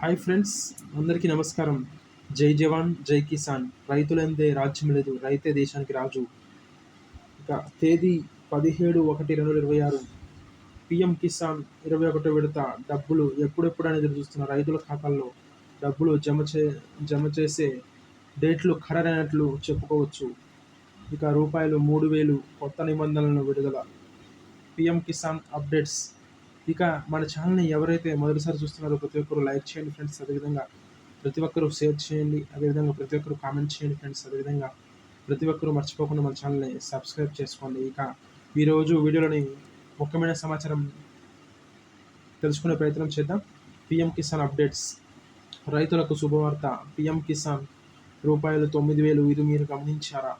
Hi friends అందరికీ నమస్కారం. జై జవాన్ జై కిసాన్. రైతులందే రాజ్యం లేదు రైతే దేశానికి రాజు. ఇక తేదీ పదిహేడు ఒకటి రెండు వేల ఇరవై ఆరు. పిఎం కిసాన్ ఇరవై ఒకటో విడత డబ్బులు ఎప్పుడెప్పుడు అనేది చూస్తున్న రైతుల ఖాతాల్లో డబ్బులు జమ చే జమ చేసే డేట్లు ఖరారైనట్లు చెప్పుకోవచ్చు. ఇక రూపాయలు మూడు వేలు కొత్త నిబంధనలను విడుదల. PM Kisan updates. ఇక మన ఛానల్ని ఎవరైతే మొదటిసారి చూస్తున్నారో ప్రతి ఒక్కరు లైక్ చేయండి ఫ్రెండ్స్. అదేవిధంగా ప్రతి ఒక్కరు షేర్ చేయండి. అదేవిధంగా ప్రతి ఒక్కరు కామెంట్ చేయండి ఫ్రెండ్స్. అదేవిధంగా ప్రతి ఒక్కరు మర్చిపోకుండా మన ఛానల్ని సబ్స్క్రైబ్ చేసుకోండి. ఇక ఈరోజు వీడియోలోని ముఖ్యమైన సమాచారం తెలుసుకునే ప్రయత్నం చేద్దాం. PM Kisan updates. రైతులకు శుభవార్త. పిఎం కిసాన్ రూపాయలు తొమ్మిది వేలు ఇది మీరు గమనించారా?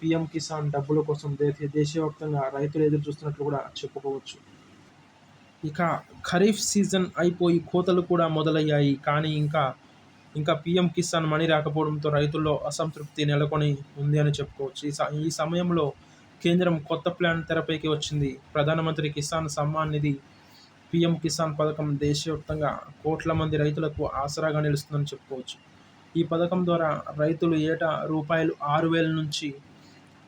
పిఎం కిసాన్ డబ్బుల కోసం దేశవ్యాప్తంగా రైతులు ఎదురు చూస్తున్నట్లు కూడా చెప్పుకోవచ్చు. ఇక ఖరీఫ్ సీజన్ అయిపోయి కోతలు కూడా మొదలయ్యాయి. కానీ ఇంకా ఇంకా పీఎం కిసాన్ మనీ రాకపోవడంతో రైతుల్లో అసంతృప్తి నెలకొని ఉంది అని చెప్పుకోవచ్చు. ఈ ఈ సమయంలో కేంద్రం కొత్త ప్లాన్ తెరపైకి వచ్చింది. ప్రధానమంత్రి కిసాన్ సమ్మాన్ నిధి పీఎం కిసాన్ పథకం దేశవ్యాప్తంగా కోట్ల మంది రైతులకు ఆసరాగా నిలుస్తుందని చెప్పుకోవచ్చు. ఈ పథకం ద్వారా రైతులు ఏటా రూపాయలు ఆరు వేల నుంచి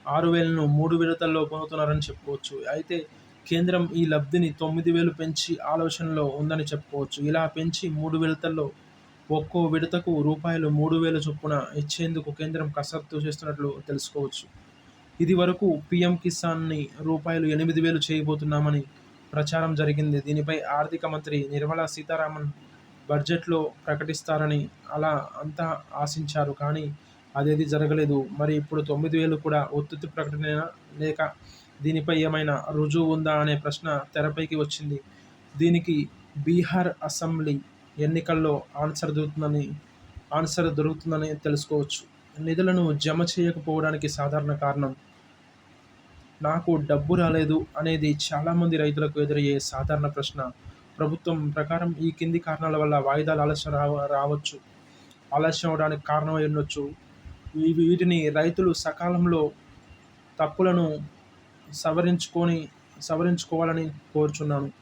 ఆరు వేలను మూడు విడతల్లో పొందుతున్నారని చెప్పుకోవచ్చు. అయితే కేంద్రం ఈ లబ్ధిని తొమ్మిది వేలు పెంచి ఆలోచనలో ఉందని చెప్పుకోవచ్చు. ఇలా పెంచి మూడు విడతల్లో ఒక్కో విడతకు రూపాయలు మూడు వేల చొప్పున ఇచ్చేందుకు కేంద్రం కసరత్తు చేస్తున్నట్లు తెలుసుకోవచ్చు. ఇది వరకు పీఎం కిసాన్ని రూపాయలు ఎనిమిది వేలు చేయబోతున్నామని ప్రచారం జరిగింది. దీనిపై ఆర్థిక మంత్రి నిర్మలా సీతారామన్ బడ్జెట్లో ప్రకటిస్తారని అలా అంతా ఆశించారు. కానీ అదేది జరగలేదు. మరి ఇప్పుడు తొమ్మిది వేలు కూడా ఒత్తిడి ప్రకటన లేక దీనిపై ఏమైనా రుజువు ఉందా అనే ప్రశ్న తెరపైకి వచ్చింది. దీనికి బీహార్ అసెంబ్లీ ఎన్నికల్లో ఆన్సర్ దొరుకుతుందని ఆన్సర్ దొరుకుతుందని తెలుసుకోవచ్చు. నిధులను జమ చేయకపోవడానికి సాధారణ కారణం నాకు డబ్బు రాలేదు అనేది చాలామంది రైతులకు ఎదురయ్యే సాధారణ ప్రశ్న. ప్రభుత్వం ప్రకారం ఈ కింది కారణాల వల్ల వాయిదాలు ఆలస్యం రావ రావచ్చు ఆలస్యం అవడానికి కారణం ఉండొచ్చు. వీటిని రైతులు సకాలంలో తప్పులను సవరించుకొని సవరించుకోవాలని కోరుచున్నాను.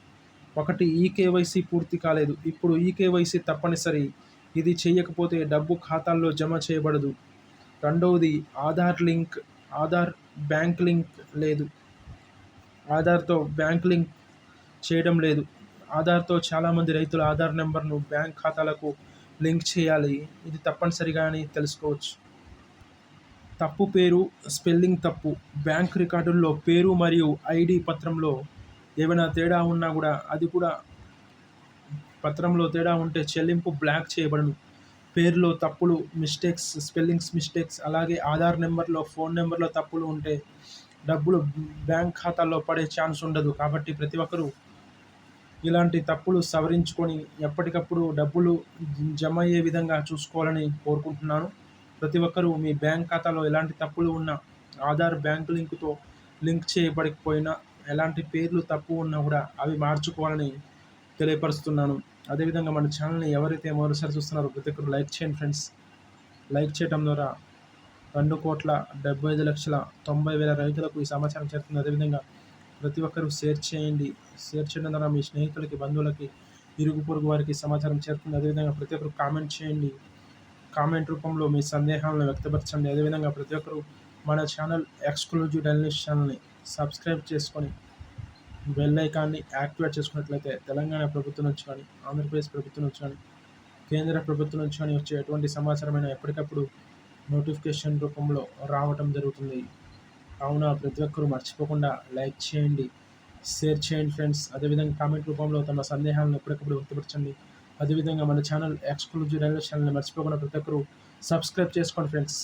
ఒకటి ఈ కేవైసీ పూర్తి కాలేదు. ఇప్పుడు ఈ కేవైసీ తప్పనిసరి. ఇది చేయకపోతే డబ్బు ఖాతాల్లో జమ చేయబడదు. రెండవది Aadhaar link Aadhaar bank link లేదు. ఆధార్తో బ్యాంక్ లింక్ చేయడం లేదు. ఆధార్తో చాలామంది రైతుల ఆధార్ నెంబర్ను బ్యాంక్ ఖాతాలకు లింక్ చేయాలి. ఇది తప్పనిసరిగా అని తెలుసుకోవచ్చు. తప్పు పేరు స్పెల్లింగ్ తప్పు బ్యాంక్ రికార్డుల్లో పేరు మరియు ఐడి పత్రంలో ఏమైనా తేడా ఉన్నా కూడా అది కూడా పత్రంలో తేడా ఉంటే చెల్లింపు బ్లాక్ చేయబడను. పేరులో తప్పులు మిస్టేక్స్ స్పెల్లింగ్స్ మిస్టేక్స్ అలాగే ఆధార్ నెంబర్లో ఫోన్ నెంబర్లో తప్పులు ఉంటే డబ్బులు బ్యాంక్ ఖాతాల్లో పడే ఛాన్స్ ఉండదు. కాబట్టి ప్రతి ఒక్కరూ ఇలాంటి తప్పులు సవరించుకొని ఎప్పటికప్పుడు డబ్బులు జమ అయ్యే విధంగా చూసుకోవాలని కోరుకుంటున్నాను. ప్రతి ఒక్కరూ మీ బ్యాంక్ ఖాతాలో ఎలాంటి తప్పులు ఉన్నా ఆధార్ బ్యాంక్ లింకుతో లింక్ చేయబడకపోయినా ఎలాంటి పేర్లు తప్పు ఉన్నా కూడా అవి మార్చుకోవాలని తెలియపరుస్తున్నాను. అదేవిధంగా మన ఛానల్ని ఎవరైతే మొదటిసారి చూస్తున్నారో ప్రతి ఒక్కరు లైక్ చేయండి ఫ్రెండ్స్. లైక్ చేయడం ద్వారా రెండు కోట్ల డెబ్బై ఐదు లక్షల తొంభై వేల రైతులకు ఈ సమాచారం చేరుతుంది. అదేవిధంగా ప్రతి ఒక్కరూ షేర్ చేయండి. షేర్ చేయడం ద్వారా మీ స్నేహితులకి బంధువులకి ఇరుగు పొరుగు వారికి సమాచారం చేరుతుంది. అదేవిధంగా ప్రతి ఒక్కరు కామెంట్ చేయండి. కామెంట్ రూపంలో మీ సందేహాలను వ్యక్తపరచండి. అదేవిధంగా ప్రతి ఒక్కరు మన ఛానల్ ఎక్స్క్లూజివ్ డైనలిస్ట్ ఛానల్ని సబ్స్క్రైబ్ చేసుకొని బెల్ ఐకాన్ని యాక్టివేట్ చేసుకున్నట్లయితే తెలంగాణ ప్రభుత్వం నుంచి కానీ ఆంధ్రప్రదేశ్ ప్రభుత్వం నుంచి కానీ కేంద్ర ప్రభుత్వం నుంచి కానీ వచ్చే ఎటువంటి సమాచారమైన ఎప్పటికప్పుడు నోటిఫికేషన్ రూపంలో రావటం జరుగుతుంది. కావున ప్రతి ఒక్కరూ మర్చిపోకుండా లైక్ చేయండి షేర్ చేయండి ఫ్రెండ్స్. అదేవిధంగా కామెంట్ రూపంలో తమ సందేహాలను ఎప్పటికప్పుడు వ్యక్తపరచండి. అదేవిధంగా మన ఛానల్ ఎక్స్క్లూజివ్ రైల్వే ఛానల్ని మర్చిపోకుండా ప్రతి ఒక్కరు సబ్స్క్రైబ్ చేసుకోండి ఫ్రెండ్స్.